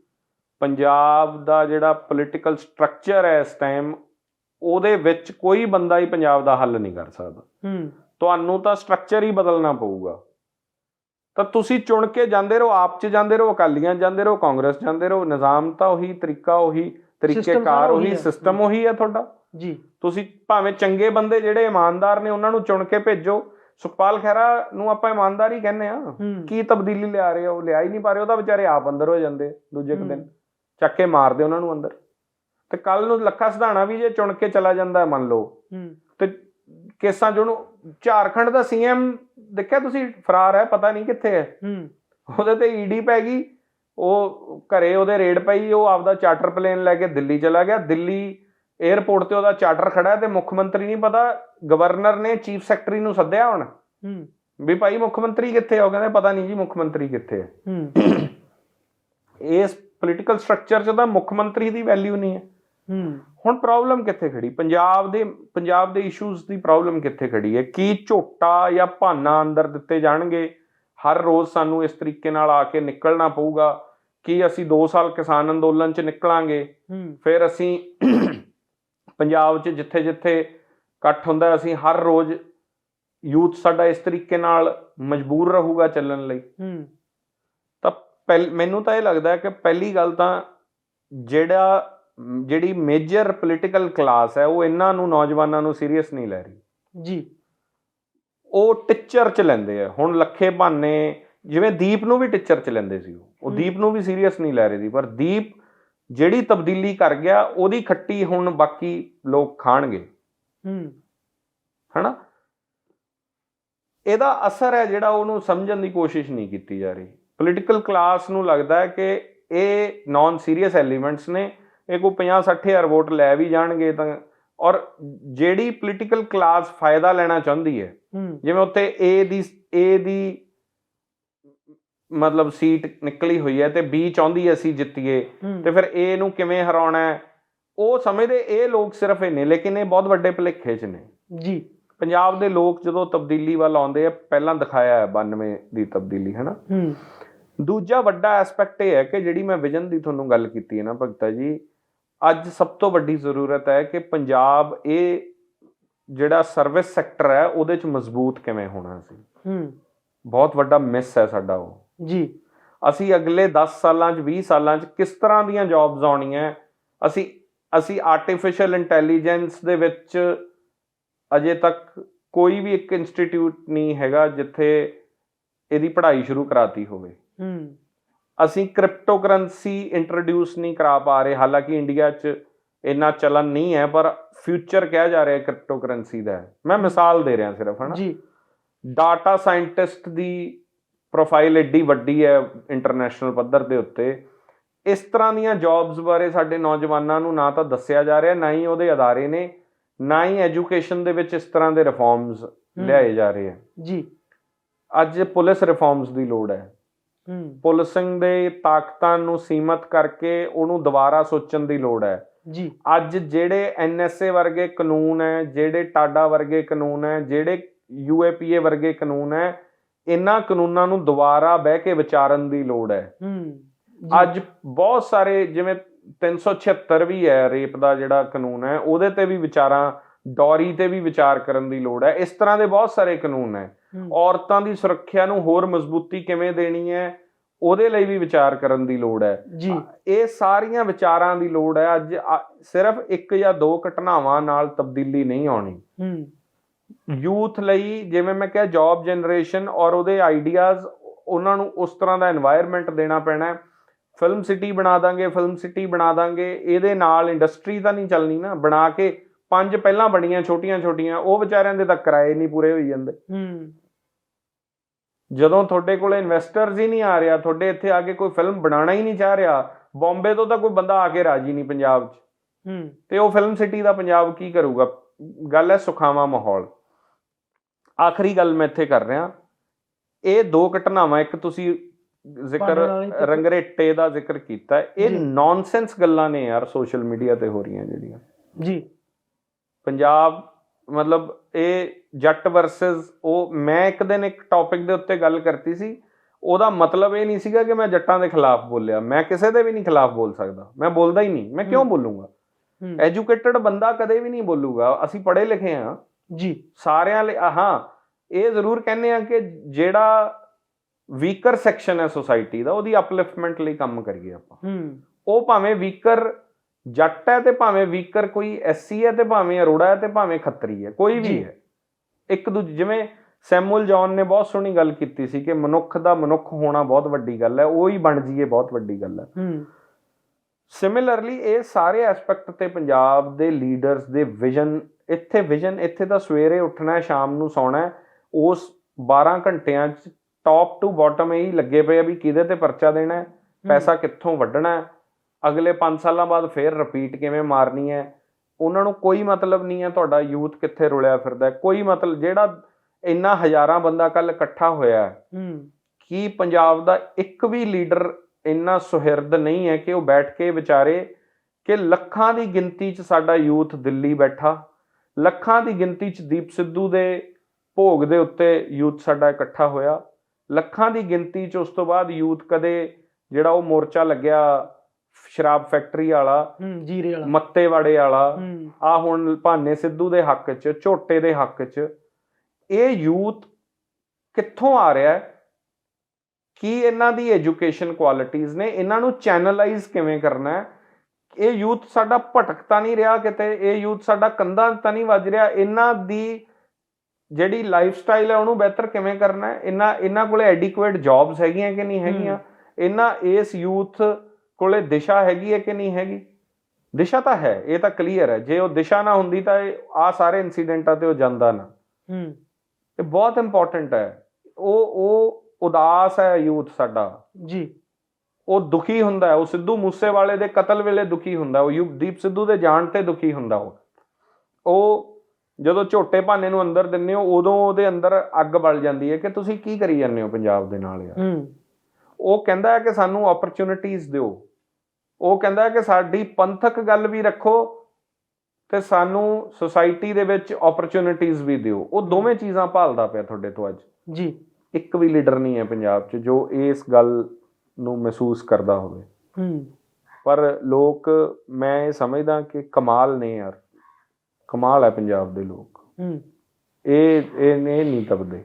ਪੰਜਾਬ ਦਾ ਜਿਹੜਾ ਪੋਲੀਟੀਕਲ ਸਟਰਕਚਰ ਹੈ ਇਸ ਟਾਈਮ ਉਹਦੇ ਵਿੱਚ ਕੋਈ ਬੰਦਾ ਹੀ ਪੰਜਾਬ ਦਾ ਹੱਲ ਨਹੀਂ ਕਰ ਸਕਦਾ। ਹੂੰ। ਤੁਹਾਨੂੰ ਤਾਂ ਸਟਰਕਚਰ ਹੀ ਬਦਲਣਾ ਪਊਗਾ। ਤਾਂ ਤੁਸੀਂ ਚੁਣ ਕੇ ਜਾਂਦੇ ਰਹੋ ਆਪ 'ਚ ਜਾਂਦੇ ਰਹੋ ਅਕਾਲੀਆਂ ਜਾਂਦੇ ਰਹੋ ਕਾਂਗਰਸ ਜਾਂਦੇ ਰਹੋ ਨਿਜ਼ਾਮ ਤਾਂ ਉਹੀ ਤਰੀਕਾ ਉਹੀ ਤਰੀਕੇਕਾਰ ਉਹੀ ਹੈ। ਸਿਸਟਮ ਉਹੀ ਹੈ ਤੁਹਾਡਾ। ਜੀ। ਤੁਸੀਂ ਭਾਵੇਂ ਚੰਗੇ ਬੰਦੇ ਜਿਹੜੇ ਇਮਾਨਦਾਰ ਨੇ ਉਹਨਾਂ ਨੂੰ ਚੁਣ ਕੇ ਭੇਜੋ। ਸੁਖਪਾਲ ਖਹਿਰਾ ਨੂੰ ਆਪਾਂ ਇਮਾਨਦਾਰ ਹੀ ਕਹਿੰਦੇ ਆ ਹੂੰ। ਕੀ ਤਬਦੀਲੀ ਲਿਆ ਰਹੇ ਉਹ ਲਿਆ ਹੀ ਨਹੀਂ ਪਾ ਰਹੇ ਉਹ ਤਾਂ ਵਿਚਾਰੇ ਆਪ ਅੰਦਰ ਹੋ ਜਾਂਦੇ ਦੂਜੇ ਹੂੰ। ਦਿਨ। ਚੱਕ ਕੇ ਮਾਰਦੇ ਉਹਨਾਂ ਨੂੰ ਅੰਦਰ। ਤੇ ਕੱਲ ਨੂੰ ਲੱਖਾ ਸਿਧਾਣਾ ਵੀ ਜੇ ਚੁਣ ਕੇ ਚਲਾ ਜਾਂਦਾ ਮੰਨ ਲਓ। ਹੂੰ। ਤੇ ਕੇਸਾਂ ਚ ਉਹਨੂੰ ਝਾਰਖੰਡ ਦਾ ਸੀਐਮ ਦੇਖਿਆ ਤੁਸੀਂ? ਫਰਾਰ ਹੈ ਪਤਾ ਨਹੀਂ ਕਿੱਥੇ ਹੈ। ਹੂੰ। ਉਹਦੇ ਤੇ ਈਡੀ ਪੈ ਗਈ। ਉਹ ਘਰੇ ਉਹਦੇ ਰੇਡ ਪਈ ਉਹ ਆਪਦਾ ਚਾਰਟਰ ਪਲੇਨ ਲੈ ਕੇ ਦਿੱਲੀ ਚਲਾ ਗਿਆ। ਦਿੱਲੀ 에ਅਰਪੋਰਟ ਤੇ ਉਹਦਾ ਚਾਰਟਰ ਖੜਾ ਹੈ ਤੇ ਮੁੱਖ ਮੰਤਰੀ ਨਹੀਂ ਪਤਾ ਗਵਰਨਰ ਨੇ ਚੀਫ ਸੈਕਟਰੀ ਨੂੰ ਸੱਦਿਆ ਹੁਣ। ਹੂੰ। ਵੀ ਭਾਈ ਮੁੱਖ ਮੰਤਰੀ ਕਿੱਥੇ ਆ? ਉਹ ਕਹਿੰਦੇ ਪਤਾ ਨਹੀਂ ਜੀ ਮੁੱਖ ਮੰਤਰੀ ਕਿੱਥੇ ਹੈ। ਹੂੰ। ਇਸ ਪੋਲੀਟੀਕਲ ਸਟਰਕਚਰ 'ਚ ਤਾਂ ਮੁੱਖ ਮੰਤਰੀ ਦੀ ਵੈਲਿਊ ਨਹੀਂ ਹੈ। ਹੂੰ। ਹੁਣ ਪ੍ਰੋਬਲਮ ਕਿੱਥੇ ਖੜੀ? ਪੰਜਾਬ ਦੇ ਪੰਜਾਬ ਦੇ ਇਸ਼ੂਜ਼ ਦੀ ਪ੍ਰੋਬਲਮ ਕਿੱਥੇ ਖੜੀ ਹੈ? ਕੀ ਝੋਟਾ ਜਾਂ ਭਾਨਾ ਅੰਦਰ ਦਿੱਤੇ ਜਾਣਗੇ? ਹਰ ਰੋਜ਼ ਸਾਨੂੰ ਇਸ ਤਰੀਕੇ ਨਾਲ ਆ ਕੇ ਨਿਕਲਣਾ ਪਊਗਾ ਕਿ ਅਸੀਂ 2 ਸਾਲ ਕਿਸਾਨ ਅੰਦੋਲਨ 'ਚ ਨਿਕਲਾਂਗੇ। ਹੂੰ। ਫਿਰ ਅਸੀਂ ਪੰਜਾਬ 'ਚ ਜਿੱਥੇ-ਜਿੱਥੇ ਇਕੱਠ ਹੁੰਦਾ ਅਸੀਂ ਹਰ ਰੋਜ਼ ਯੂਥ ਸਾਡਾ ਇਸ ਤਰੀਕੇ ਨਾਲ ਮਜਬੂਰ ਰਹੂਗਾ ਚੱਲਣ ਲਈ। ਪਹਿਲ ਮੈਨੂੰ ਤਾਂ ਇਹ ਲੱਗਦਾ ਹੈ ਕਿ ਪਹਿਲੀ ਗੱਲ ਤਾਂ ਜਿਹੜਾ ਜਿਹੜੀ ਮੇਜਰ ਪੋਲੀਟੀਕਲ ਕਲਾਸ ਹੈ ਉਹ ਇਹਨਾਂ ਨੂੰ ਨੌਜਵਾਨਾਂ ਨੂੰ ਸੀਰੀਅਸ ਨਹੀਂ ਲੈ ਰਹੀ। ਜੀ। ਉਹ ਟੀਚਰ ਚ ਲੈਂਦੇ ਆ। ਹੁਣ ਲੱਖੇ ਭਾਨੇ ਜਿਵੇਂ ਦੀਪ ਨੂੰ ਵੀ ਟੀਚਰ ਚ ਲੈਂਦੇ ਸੀ ਉਹ। ਦੀਪ ਨੂੰ ਵੀ ਸੀਰੀਅਸ ਨਹੀਂ ਲੈ ਰਹੇ ਸੀ ਪਰ ਦੀਪ ਜਿਹੜੀ ਤਬਦੀਲੀ ਕਰ ਗਿਆ ਉਹਦੀ ਖੱਟੀ ਹੁਣ ਬਾਕੀ ਲੋਕ ਖਾਣਗੇ। ਹੂੰ। ਹਨਾ? ਇਹਦਾ ਅਸਰ ਹੈ ਜਿਹੜਾ ਉਹਨੂੰ ਸਮਝਣ ਦੀ ਕੋਸ਼ਿਸ਼ ਨਹੀਂ ਕੀਤੀ ਜਾ ਰਹੀ। ਪੋਲੀਟੀਕਲ ਕਲਾਸ ਨੂੰ ਲੱਗਦਾ ਹੈ ਕਿ ਇਹ ਨਾਨ ਸੀਰੀਅਸ ਐਲੀਮੈਂਟਸ ਨੇ। ਇਹ ਕੋਈ 50 60000 ਵੋਟ ਲੈ ਵੀ ਜਾਣਗੇ ਤਾਂ ਔਰ ਜਿਹੜੀ ਪੋਲੀਟੀਕਲ ਕਲਾਸ ਫਾਇਦਾ ਲੈਣਾ ਚਾਹੁੰਦੀ ਹੈ ਜਿਵੇਂ ਉੱਥੇ A ਦੀ A ਦੀ ਮਤਲਬ ਸੀਟ ਨਿਕਲੀ ਹੋਈ ਹੈ ਤੇ B ਚਾਹੁੰਦੀ ਹੈ ਅਸੀਂ ਜਿੱਤੀਏ ਤੇ ਫਿਰ A ਨੂੰ ਕਿਵੇਂ ਹਰਾਉਣਾ ਹੈ? ਉਹ ਸਮਝਦੇ ਇਹ ਲੋਕ ਸਿਰਫ ਇਹ ਨੇ ਲੇਕਿਨ ਇਹ ਬਹੁਤ ਵੱਡੇ ਭੁਲੇਖੇ 'ਚ ਨੇ। ਜੀ। ਪੰਜਾਬ ਦੇ ਲੋਕ ਜਦੋਂ ਤਬਦੀਲੀ ਵੱਲ ਆਉਂਦੇ ਆ ਪਹਿਲਾਂ ਦਿਖਾਇਆ ਹੈ 92 ਦੀ ਤਬਦੀਲੀ ਹੈ ਨਾ ਹੂੰ। ਦੂਜਾ ਵੱਡਾ ਐਸਪੈਕਟ ਇਹ ਹੈ ਕਿ ਜਿਹੜੀ ਮੈਂ ਵਿਜ਼ਨ ਦੀ ਤੁਹਾਨੂੰ ਗੱਲ ਕੀਤੀ ਹੈ ਨਾ ਭਗਤਾ ਜੀ ਅੱਜ ਸਭ ਤੋਂ ਵੱਡੀ ਜ਼ਰੂਰਤ ਹੈ ਕਿ ਪੰਜਾਬ ਇਹ ਜਿਹੜਾ ਸਰਵਿਸ ਸੈਕਟਰ ਹੈ ਉਹਦੇ 'ਚ ਮਜ਼ਬੂਤ ਕਿਵੇਂ ਹੋਣਾ ਸੀ। ਹੂੰ। ਬਹੁਤ ਵੱਡਾ ਮਿਸ ਹੈ ਸਾਡਾ ਉਹ। ਜੀ। ਅਸੀਂ ਅਗਲੇ 10 ਸਾਲਾਂ 'ਚ 20 ਸਾਲਾਂ 'ਚ ਕਿਸ ਤਰ੍ਹਾਂ ਦੀਆਂ ਜੌਬਸ ਆਉਣੀਆਂ ਅਸੀਂ ਅਸੀਂ ਆਰਟੀਫੀਸ਼ੀਅਲ ਇੰਟੈਲੀਜੈਂਸ ਦੇ ਵਿੱਚ ਅਜੇ ਤੱਕ ਕੋਈ ਵੀ ਇੱਕ ਇੰਸਟੀਚਿਊਟ ਨਹੀਂ ਹੈਗਾ ਜਿੱਥੇ ਇਹਦੀ ਪੜ੍ਹਾਈ ਸ਼ੁਰੂ ਕਰਾਤੀ ਹੋਵੇ। ਹੂੰ। ਅਸੀਂ ਕ੍ਰਿਪਟੋਕਰੰਸੀ ਇੰਟਰੋਡਿਊਸ ਨਹੀਂ ਕਰਾ ਪਾ ਰਹੇ ਹਾਲਾਂਕਿ ਇੰਡੀਆ 'ਚ ਇੰਨਾ ਚਲਨ ਨਹੀਂ ਹੈ ਪਰ ਫਿਊਚਰ ਕਿਹਾ ਜਾ ਰਿਹਾ ਕ੍ਰਿਪਟੋਕਰੰਸੀ ਦਾ। ਹੈ। ਮੈਂ ਮਿਸਾਲ ਦੇ ਰਿਹਾ ਸਿਰਫ ਹਨਾ? ਜੀ। ਡਾਟਾ ਸਾਇੰਟਿਸਟ ਦੀ ਪ੍ਰੋਫਾਈਲ ਏਡੀ ਵੱਡੀ ਹੈ ਇੰਟਰਨੈਸ਼ਨਲ ਪੱਧਰ ਦੇ ਉੱਤੇ। ਇਸ ਤਰ੍ਹਾਂ ਦੀਆਂ ਜੌਬਸ ਬਾਰੇ ਸਾਡੇ ਨੌਜਵਾਨਾਂ ਨੂੰ ਨਾ ਤਾਂ ਦੱਸਿਆ ਜਾ ਰਿਹਾ ਨਾ ਹੀ ਉਹਦੇ ਅਦਾਰੇ ਨੇ ਨਾ ਹੀ ਐਜੂਕੇਸ਼ਨ ਦੇ ਵਿੱਚ ਇਸ ਤਰ੍ਹਾਂ ਦੇ ਰਿਫਾਰਮਸ ਲਿਆਏ ਜਾ ਰਹੇ ਹੈ। ਜੀ। ਅੱਜ ਪੁਲਿਸ ਰਿਫਾਰਮਸ ਦੀ ਲੋੜ ਹੂੰ। ਪੁਲਿਸਿੰਗ ਦੇ ਤਾਕਤਾਂ ਨੂੰ ਸੀਮਤ ਕਰਕੇ ਉਹਨੂੰ ਦੁਬਾਰਾ ਸੋਚਣ ਦੀ ਲੋੜ ਹੈ। ਜੀ। ਅੱਜ ਜਿਹੜੇ ਐਨਐਸਏ ਵਰਗੇ ਕਾਨੂੰਨ ਹੈ ਜਿਹੜੇ ਟਾਡਾ ਵਰਗੇ ਕਾਨੂੰਨ ਹੈ ਜਿਹੜੇ ਯੂਏਪੀਏ ਵਰਗੇ ਕਾਨੂੰਨ ਹੈ ਇਹਨਾਂ ਕਾਨੂੰਨਾਂ ਨੂੰ ਦੁਬਾਰਾ ਬਹਿ ਕੇ ਵਿਚਾਰਨ ਦੀ ਲੋੜ ਹੈ। ਅੱਜ ਬਹੁਤ ਸਾਰੇ ਜਿਵੇਂ 376 ਵੀ ਹੈ ਰੇਪ ਦਾ ਜਿਹੜਾ ਕਾਨੂੰਨ ਹੈ ਉਹਦੇ ਤੇ ਵੀ ਵਿਚਾਰਾਂ ਡੌਰੀ ਤੇ ਵੀ ਵਿਚਾਰ ਕਰਨ ਦੀ ਲੋੜ ਹੈ। ਇਸ ਤਰ੍ਹਾਂ ਦੇ ਬਹੁਤ ਸਾਰੇ ਕਾਨੂੰਨ ਹੈ। ਔਰਤਾਂ ਦੀ ਸੁਰੱਖਿਆ ਨੂੰ ਹੋਰ ਮਜ਼ਬੂਤੀ ਕਿਵੇਂ ਦੇਣੀ ਹੈ ਉਹਦੇ ਲਈ ਵੀ ਵਿਚਾਰ ਕਰਨ ਦੀ ਲੋੜ ਹੈ। ਜੀ। ਇਹ ਸਾਰੀਆਂ ਵਿਚਾਰਾਂ ਦੀ ਲੋੜ ਹੈ। ਅੱਜ ਸਿਰਫ ਇੱਕ ਜਾਂ ਦੋ ਘਟਨਾਵਾਂ ਨਾਲ ਤਬਦੀਲੀ ਨਹੀਂ ਆਉਣੀ। ਯੂਥ ਲਈ ਜਿਵੇਂ ਮੈਂ ਕਿਹਾ ਜੌਬ ਜਨਰੇਸ਼ਨ ਔਰ ਉਹਦੇ ਆਈਡੀਆਜ਼ ਉਹਨਾਂ ਨੂੰ ਉਸ ਤਰ੍ਹਾਂ ਦਾ এনवायरमेंट ਦੇਣਾ ਪੈਣਾ ਫਿਲਮ ਸਿਟੀ ਬਣਾ ਦਾਂਗੇ ਫਿਲਮ ਸਿਟੀ ਬਣਾ ਦਾਂਗੇ। ਇਹਦੇ ਨਾਲ ਇੰਡਸਟਰੀ ਤਾਂ ਨਹੀਂ ਚੱਲਣੀ ਨਾ। ਬਣਾ ਕੇ ਪੰਜ ਪਹਿਲਾਂ ਬਣੀਆਂ ਛੋਟੀਆਂ ਛੋਟੀਆਂ ਉਹ ਵਿਚਾਰਿਆਂ ਦੇ ਤਾਂ ਕਿਰਾਏ ਨਹੀਂ ਪੂਰੇ ਹੋਈ ਜਾਂਦੇ। ਹੂੰ। ਜਦੋਂ ਤੁਹਾਡੇ ਕੋਲ ਇਨਵੈਸਟਰਸ ਹੀ ਨਹੀਂ ਆ ਰਿਹਾ ਤੁਹਾਡੇ ਇੱਥੇ ਆ ਕੇ ਕੋਈ ਫਿਲਮ ਬਣਾਉਣਾ ਹੀ ਨਹੀਂ ਚਾਹ ਰਿਹਾ ਬੰਬੇ ਤੋਂ ਤਾਂ ਕੋਈ ਬੰਦਾ ਆ ਕੇ ਰਾਜੀ ਨਹੀਂ ਪੰਜਾਬ 'ਚ। ਹੂੰ। ਤੇ ਉਹ ਫਿਲਮ ਸਿਟੀ ਦਾ ਪੰਜਾਬ ਕੀ ਕਰੂਗਾ? ਗੱਲ ਹੈ ਸੁਖਾਵਾਂ ਮਾਹੌਲ। ਆਖਰੀ ਗੱਲ ਮੈਂ ਇੱਥੇ ਕਰ ਰਿਹਾ। ਇਹ ਦੋ ਘਟਨਾਵਾਂ ਇੱਕ ਤੁਸੀਂ ਜ਼ਿਕਰ ਰੰਗਰੇਟੇ ਦਾ ਜ਼ਿਕਰ ਕੀਤਾ। ਇਹ। ਨੌਨਸੈਂਸ ਗੱਲਾਂ ਨੇ ਯਾਰ ਸੋਸ਼ਲ ਮੀਡੀਆ ਤੇ ਹੋ ਰਹੀਆਂ ਜਿਹੜੀਆਂ। ਜੀ। ਪੰਜਾਬ ਮਤਲਬ ਇਹ ਜੱਟ ਵਰਸਸ ਉਹ ਮੈਂ ਇੱਕ ਦਿਨ ਇੱਕ ਟੌਪਿਕ ਦੇ ਉੱਤੇ ਗੱਲ ਕਰਤੀ ਸੀ। ਉਹਦਾ ਮਤਲਬ ਇਹ ਨਹੀਂ ਸੀਗਾ ਕਿ ਮੈਂ ਜੱਟਾਂ ਦੇ ਖਿਲਾਫ ਬੋਲਿਆ। ਮੈਂ ਕਿਸੇ ਦੇ ਵੀ ਨਹੀਂ ਖਿਲਾਫ ਬੋਲ ਸਕਦਾ। ਮੈਂ ਬੋਲਦਾ ਹੀ ਨਹੀਂ। ਮੈਂ ਕਿਉਂ। ਬੋਲੂੰਗਾ? ਐਜੂਕੇਟਡ ਬੰਦਾ ਕਦੇ ਵੀ ਨਹੀਂ ਬੋਲੂਗਾ। ਅਸੀਂ ਪੜ੍ਹੇ ਲਿਖੇ ਆ ਜੀ। ਸਾਰਿਆਂ ਲਈ ਹਾਂ ਇਹ ਜ਼ਰੂਰ ਕਹਿੰਦੇ ਆ ਕਿ ਜਿਹੜਾ ਵੀਕਰ ਸੈਕਸ਼ਨ ਹੈ ਸੋਸਾਇਟੀ ਦਾ ਉਹਦੀ ਅਪਲਿਫਟਮੈਂਟ ਲਈ ਕੰਮ ਕਰੀਏ ਆਪਾਂ। ਹੂੰ। ਉਹ ਭਾਵੇਂ ਵੀਕਰ ਜੱਟ ਹੈ ਤੇ ਭਾਵੇਂ ਵੀਕਰ ਕੋਈ ਐਸਸੀ ਹੈ ਤੇ ਭਾਵੇਂ ਅਰੋੜਾ ਹੈ ਤੇ ਭਾਵੇਂ ਖੱਤਰੀ ਹੈ ਕੋਈ ਵੀ। ਹੈ। ਇੱਕ ਦੂਜੇ ਜਿਵੇਂ ਸੈਮੂਅਲ ਜੌਨ ਨੇ ਬਹੁਤ ਸੋਹਣੀ ਗੱਲ ਕੀਤੀ ਸੀ ਕਿ ਮਨੁੱਖ ਦਾ ਮਨੁੱਖ ਹੋਣਾ ਬਹੁਤ ਵੱਡੀ ਗੱਲ ਹੈ ਉਹ ਹੀ ਬਣ ਜਾਈਏ ਬਹੁਤ ਵੱਡੀ ਗੱਲ ਹੈ। ਹੂੰ। ਸਿਮਿਲਰਲੀ ਇਹ ਸਾਰੇ ਐਸਪੈਕਟ ਤੇ ਪੰਜਾਬ ਦੇ ਲੀਡਰਸ ਦੇ ਵਿਜ਼ਨ ਇੱਥੇ ਵਿਜ਼ਨ ਇੱਥੇ ਦਾ ਸਵੇਰੇ ਉੱਠਣਾ ਹੈ ਸ਼ਾਮ ਨੂੰ ਸੌਣਾ ਹੈ ਉਸ 12 ਘੰਟਿਆਂ ਚ ਟੌਪ ਟੂ ਬਾਟਮ ਇਹੀ ਲੱਗੇ ਪਏ ਆ ਵੀ ਕਿਹਦੇ ਤੇ ਪਰਚਾ ਦੇਣਾ ਹੈ। ਪੈਸਾ ਕਿੱਥੋਂ ਵੱਢਣਾ ਹੈ ਅਗਲੇ 5 ਸਾਲਾਂ ਬਾਅਦ ਫੇਰ ਰਿਪੀਟ ਕਿਵੇਂ ਮਾਰਨੀ ਹੈ? ਉਹਨਾਂ ਨੂੰ ਕੋਈ ਮਤਲਬ ਨਹੀਂ ਹੈ ਤੁਹਾਡਾ ਯੂਥ ਕਿੱਥੇ ਰੁਲਿਆ ਫਿਰਦਾ ਕੋਈ ਮਤਲਬ ਜਿਹੜਾ ਇੰਨਾ ਹਜ਼ਾਰਾਂ ਬੰਦਾ ਕੱਲ ਇਕੱਠਾ ਹੋਇਆ ਹੈ ਹੂੰ। ਕੀ ਪੰਜਾਬ ਦਾ ਇੱਕ ਵੀ ਲੀਡਰ ਇੰਨਾ ਸੁਹਿਰਦ ਨਹੀਂ ਹੈ ਕਿ ਉਹ ਬੈਠ ਕੇ ਵਿਚਾਰੇ ਕਿ ਲੱਖਾਂ ਦੀ ਗਿਣਤੀ 'ਚ ਸਾਡਾ ਯੂਥ ਦਿੱਲੀ ਬੈਠਾ ਲੱਖਾਂ ਦੀ ਗਿਣਤੀ 'ਚ ਦੀਪ ਸਿੱਧੂ ਦੇ ਭੋਗ ਦੇ ਉੱਤੇ ਯੂਥ ਸਾਡਾ ਇਕੱਠਾ ਹੋਇਆ ਲੱਖਾਂ ਦੀ ਗਿਣਤੀ 'ਚ ਉਸ ਤੋਂ ਬਾਅਦ ਯੂਥ ਕਦੇ ਜਿਹੜਾ ਉਹ ਮੋਰਚਾ ਲੱਗਿਆ ਸ਼ਰਾਬ ਫੈਕਟਰੀ ਵਾਲਾ ਜੀਰੇ ਵਾਲਾ। ਮੱਤੇਵਾੜੇ ਵਾਲਾ ਆ ਹੁਣ ਭਾਨੇ ਸਿੱਧੂ ਦੇ ਹੱਕ 'ਚ ਝੋਟੇ ਦੇ ਹੱਕ 'ਚ ਇਹ ਯੂਥ ਕਿੱਥੋਂ ਆ ਰਿਹਾ ਹੈ? ਕੀ ਇਹਨਾਂ ਦੀ ਐਜੂਕੇਸ਼ਨ ਕੁਆਲਿਟੀਆਂ ਨੇ? ਇਹਨਾਂ ਨੂੰ ਚੈਨਲਾਈਜ਼ ਕਿਵੇਂ ਕਰਨਾ ਹੈ? ਇਹ ਯੂਥ ਸਾਡਾ ਭਟਕ ਤਾਂ ਨਹੀਂ ਰਿਹਾ ਕਿਤੇ ਇਹ ਯੂਥ ਸਾਡਾ ਕੰਧਾਂ ਤਾਂ ਨਹੀਂ ਵੱਜ ਰਿਹਾ। ਇਹਨਾਂ ਦੀ ਜਿਹੜੀ ਲਾਈਫ ਸਟਾਈਲ ਹੈ ਉਹਨੂੰ ਬਿਹਤਰ ਕਿਵੇਂ ਕਰਨਾ ਹੈ? ਇਹਨਾਂ ਇਹਨਾਂ ਕੋਲੇ ਐਡਿਕੁਏਟ ਜੌਬਸ ਹੈਗੀਆਂ ਕਿ ਨਹੀਂ ਹੈਗੀਆਂ? ਇਹਨਾਂ ਇਸ ਯੂਥ ਕੋਲੇ ਦਿਸ਼ਾ ਹੈਗੀ ਹੈ ਕਿ ਨਹੀਂ ਹੈਗੀ? ਦਿਸ਼ਾ ਤਾਂ ਹੈ ਇਹ ਤਾਂ ਕਲੀਅਰ ਹੈ। ਜੇ ਉਹ ਦਿਸ਼ਾ ਨਾ ਹੁੰਦੀ ਤਾਂ ਇਹ ਆ ਸਾਰੇ ਇਨਸੀਡੈਂਟਾਂ ਤੇ ਉਹ ਜਾਂਦਾ ਨਾ। ਹੂੰ। ਇਹ ਬਹੁਤ ਇੰਪੋਰਟੈਂਟ ਹੈ। ਉਹ ਉਹ ਉਦਾਸ ਹੈ ਯੂਥ ਸਾਡਾ। ਜੀ। ਉਹ ਦੁਖੀ ਹੁੰਦਾ ਹੈ। ਉਹ ਸਿੱਧੂ ਮੂਸੇਵਾਲੇ ਦੇ ਕਤਲ ਵੇਲੇ ਦੁਖੀ ਹੁੰਦਾ। ਉਹ ਯੁਗਦੀਪ ਸਿੱਧੂ ਦੇ ਜਾਣ ਤੇ ਦੁਖੀ ਹੁੰਦਾ ਉਹ। ਉਹ ਜਦੋਂ ਝੋਟੇ ਭਾਨੇ ਨੂੰ ਅੰਦਰ ਦਿੰਨੇ ਹੋ ਉਦੋਂ ਉਹਦੇ ਅੰਦਰ ਅੱਗ ਬਲ ਜਾਂਦੀ ਹੈ ਕਿ ਤੁਸੀਂ ਕੀ ਕਰੀ ਜਾਂਦੇ ਹੋ ਪੰਜਾਬ ਦੇ ਨਾਲ ਯਾਰ? ਉਹ ਕਹਿੰਦਾ ਕਿ ਸਾਨੂੰ ਓਪਰਚ्युनिटीज ਦਿਓ। ਉਹ ਕਹਿੰਦਾ ਕਿ ਸਾਡੀ ਪੰਥਕ ਗੱਲ ਵੀ ਰੱਖੋ ਤੇ ਸਾਨੂੰ ਸੋਸਾਇਟੀ ਦੇ ਵਿੱਚ ਓਪਰਚ्युनिटीज ਵੀ ਦਿਓ। ਉਹ ਦੋਵੇਂ ਚੀਜ਼ਾਂ ਭਾਲਦਾ ਪਿਆ ਤੁਹਾਡੇ ਤੋਂ ਅੱਜ। ਜੀ। ਇੱਕ ਵੀ ਲੀਡਰ ਨਹੀਂ ਹੈ ਪੰਜਾਬ 'ਚ ਜੋ ਇਸ ਗੱਲ ਨੂੰ ਮਹਿਸੂਸ ਕਰਦਾ ਹੋਵੇ। ਹੂੰ। ਪਰ ਲੋਕ ਮੈਂ ਇਹ ਸਮਝਦਾ ਕਿ ਕਮਾਲ ਨੇ ਯਾਰ। ਕਮਾਲ ਹੈ ਪੰਜਾਬ ਦੇ ਲੋਕ। ਹੂੰ। ਇਹ ਇਹ ਨਹੀਂ ਤਬਦੇ